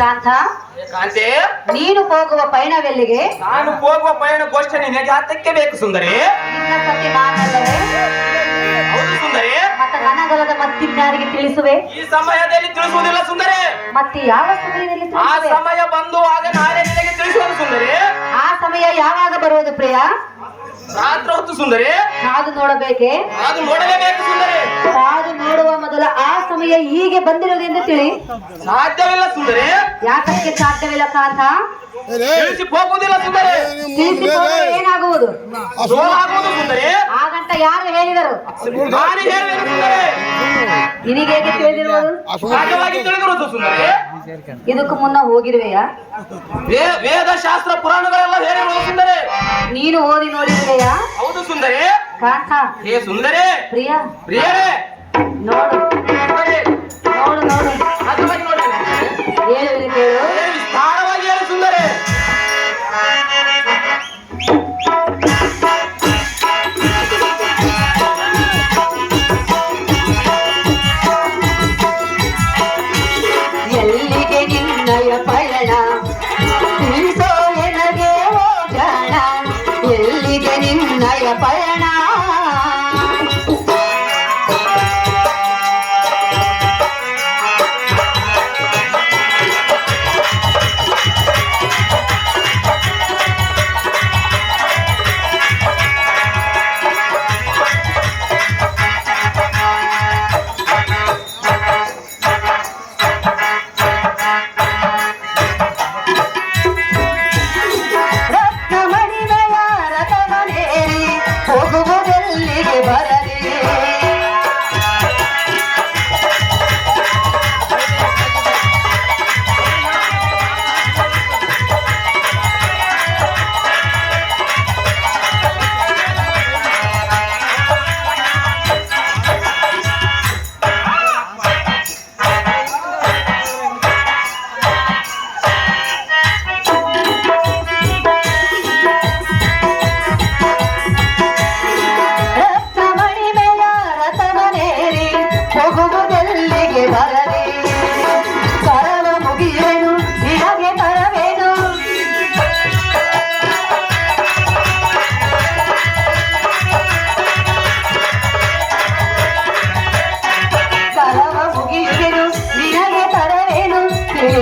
ಕಾಂತ? ಕಾಂತೆ? ನೀನು ಹೋಗುವ ಪಯಣವೆಲ್ಲಿಗೆ? ನಾನು ಹೋಗುವ ಪಯಣ ಗೋಷ್ಠಿ ನಿನಗೆ ಹತ್ತಕ್ಕೆ ಬೇಕು ಸುಂದರಿ? ಹೌದು ಸುಂದರಿ. ಮತ್ತೆ ನನಗಲ್ಲದ ಮತ್ತಿನ್ಯಾರಿಗೆ ತಿಳಿಸುವೆ? ಈ ಸಮಯದಲ್ಲಿ ತಿಳಿಸುವುದಿಲ್ಲ ಸುಂದರಿ. ಮತ್ತೆ ಯಾವ ಸಮಯದಲ್ಲಿ ಆ ಸಮಯ ಬಂದು ಆಗ ನಾಳೆ ನಿನಗೆ ತಿಳಿಸುವುದು ಸುಂದರಿ. ಆ ಸಮಯ ಯಾವಾಗ ಬರುವುದು ಪ್ರಿಯ? ರಾತ್ರಿ ಹೊತ್ತು ಸುಂದರಿ? ಕಾದು ನೋಡಬೇಕೆ? ಕಾದು ನೋಡಲೇಬೇಕು ಸುಂದರಿ. ಕಾದು ನೋಡುವ ಮೊದಲ ಆ ಸಮಯ ಹೀಗೆ ಬಂದಿರೋದೆಂದು ತಿಳಿ ಸಾಧ್ಯವಿಲ್ಲ ಸುಂದರಿ. ಯಾಕಕ್ಕೆ ಸಾಧ್ಯವಿಲ್ಲ ಕಾತ ತಿಳಿಸಿ ಹೋಗುವುದಿಲ್ಲ ಸುಂದರಿ. ತಿಳಿಸಿ ಹೋದರೆ ಏನಾಗುವುದು? ಸೋಲಾಗುವುದು ಸುಂದರಿ. ಹಾಗಂತ ಯಾರು ಹೇಳಿದರು? ನಾನು ಹೇಳಿದೆ ಸುಂದರಿ. ನಿನಗೆ ಹೇಗೆ ತಿಳಿದಿರುವುದು? ಸಹಜವಾಗಿ ತಿಳಿದಿರುವುದು ಸುಂದರಿ ಇದಕ್ಕೂ ಮುನ್ನ ಹೋಗಿರುವೆಯಾ? ವೇ- ವೇದ ಶಾಸ್ತ್ರ ಪುರಾಣಗಳೆಲ್ಲ ಹೇಳಿರುವುದು ಸುಂದರಿ. ನೀನು ಓದಿ ನೋಡಿರುವೆಯಾ? ಹೌದು ಸುಂದರಿ. ಕಾಕಾ ಹೇ ಸುಂದರಿ. ಪ್ರಿಯ. ಪ್ರಿಯರೇ. ನೋಡು. ಎಲ್ಲಿಗೆ ನಿನ್ನಯ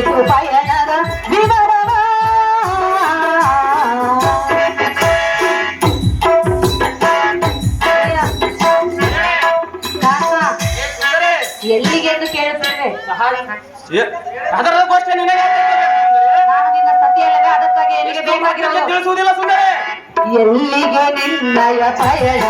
ತಿಳಿಸು ಪಯಣದ ವಿವರವ? ಎಲ್ಲಿಗೆ ಎಂದು ಕೇಳುತ್ತೇವೆ ಅದರ ಗೋಷ್ಠಿ ನಿನಗೆ. ನಾನು ನಿನ್ನ ಸತಿಯಲ್ಲವೇ ಅದಕ್ಕಾಗಿ ಎಲ್ಲಿಗೆ ಬೇಕಾಗಿರೋದು? ತಿಳಿಸುವುದಿಲ್ಲ ಸುಂದರಿ ಎಲ್ಲಿಗೆ ನಿನ್ನಯ ಪಯಣ?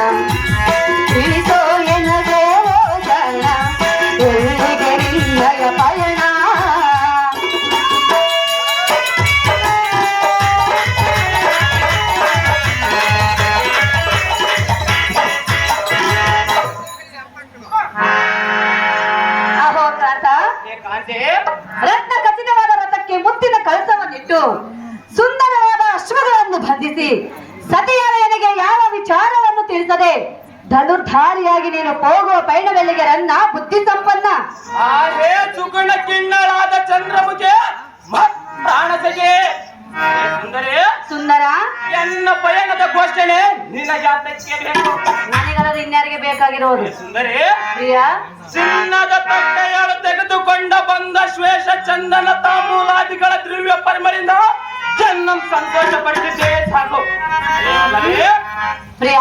ರತ್ನ ಖಚಿತವಾದ ರಥಕ್ಕೆ ಮುತ್ತಿನ ಕಳಸವನ್ನಿಟ್ಟು ಸುಂದರವಾದ ಅಶ್ವಗಳನ್ನು ಬಂಧಿಸಿ ಸತಿಯಾಲಯನಿಗೆ ಯಾವ ವಿಚಾರವನ್ನು ತಿಳಿಸದೆ ಧನುರ್ಧಾರಿಯಾಗಿ ನೀನು ಹೋಗುವ ಪೈಣವೆಲ್ಲಿಗೆ ರನ್ನ ಬುದ್ಧಿ ಸಂಪನ್ನ. ಆ ಹೇ ಸುಗುಣ ಕಿನ್ನಳಾದ ಚಂದ್ರಮುಖೆ ಪ್ರಾಣಸಗೆ ಸುಂದರಿ? ಸುಂದರ? ಎನ್ನ ಪಯಣದ ಘೋಷಣೆ? ನಿನ್ನ ಜಾತಕ್ಕೆ ಬೇಕು ನನಗಲ್ಲದ ಇನ್ಯಾರಿಗೆ ಬೇಕಾಗಿರೋದು? ಸುಂದರಿ? ಪ್ರಿಯ? ಚಿನ್ನದ ತಟ್ಟೆಗಳು ತೆಗೆದುಕೊಂಡ ಬಂದ ಶ್ವೇಷ ಚಂದನ ತಾಂಬೂಲಾದಿಗಳ ದ್ರವ್ಯ ಪರಿಮಳಿಂದ ಚೆನ್ನ ಸಂತೋಷ ಪಡಿಸಿದೆ ಸಾಕು? ಪ್ರಿಯ?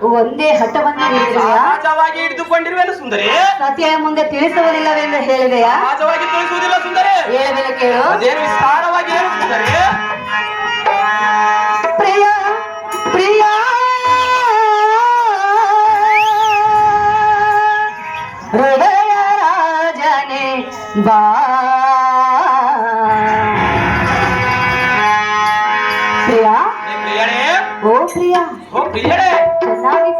ಒಂದೇ ಹಠವನ್ನು ಹಿಡಿದಿರುವೆಯ ಸಹಜವಾಗಿ ಹಿಡಿದುಕೊಂಡಿರುವೆನು ಸುಂದರಿ. ಸತಿಯ ಮುಂದೆ ತಿಳಿಸುವುದಿಲ್ಲವೆಂದು ಹೇಳಿದೆಯಾ? ಸಹಜವಾಗಿ ತಿಳಿಸುವುದಿಲ್ಲ ಸುಂದರಿ. ಹೇಳಬೇಡ ಕೇಳು. ಅದೇನು ವಿಸ್ತಾರವಾಗಿ ಹೇಳು ಸುಂದರಿ. ಪ್ರಿಯ ಪ್ರಿಯ. ಹೃದಯ ರಾಜನೇ ಬಾ. ಪ್ರಿಯ? ಓ ಪ್ರಿಯ. ಓ ಪ್ರಿಯರೇ ಚೆನ್ನಾಗಿ